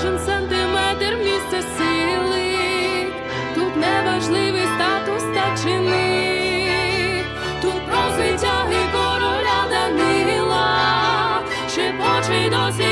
кожен сантиметр місце сили, тут неважливий статус та чини, тут про звитяги короля Данила, шепоче досі.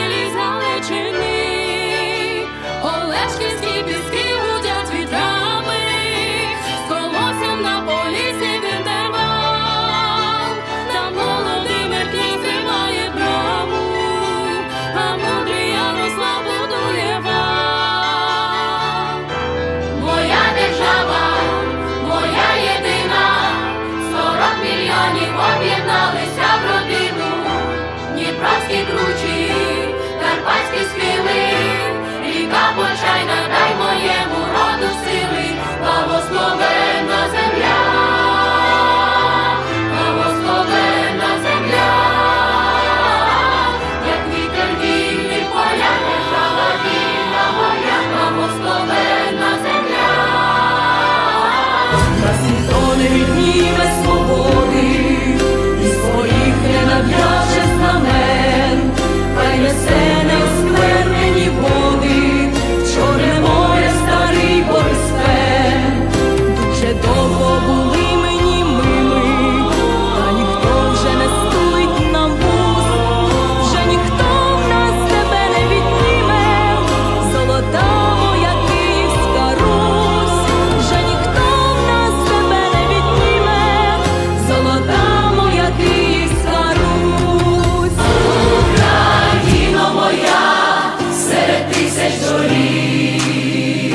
тисяч доріг,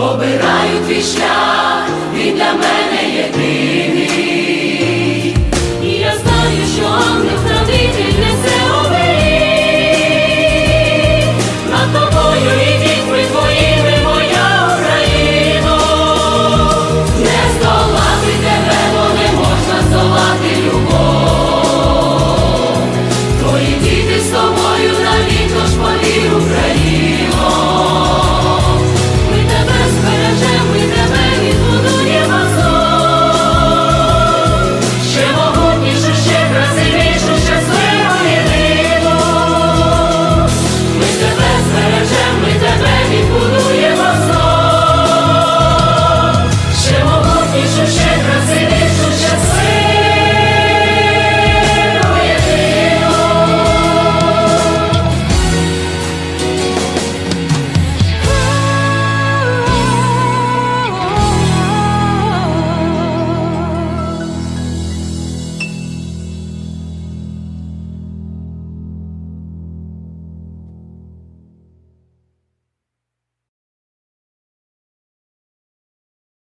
обираю твій шлях, він для мене єдиний.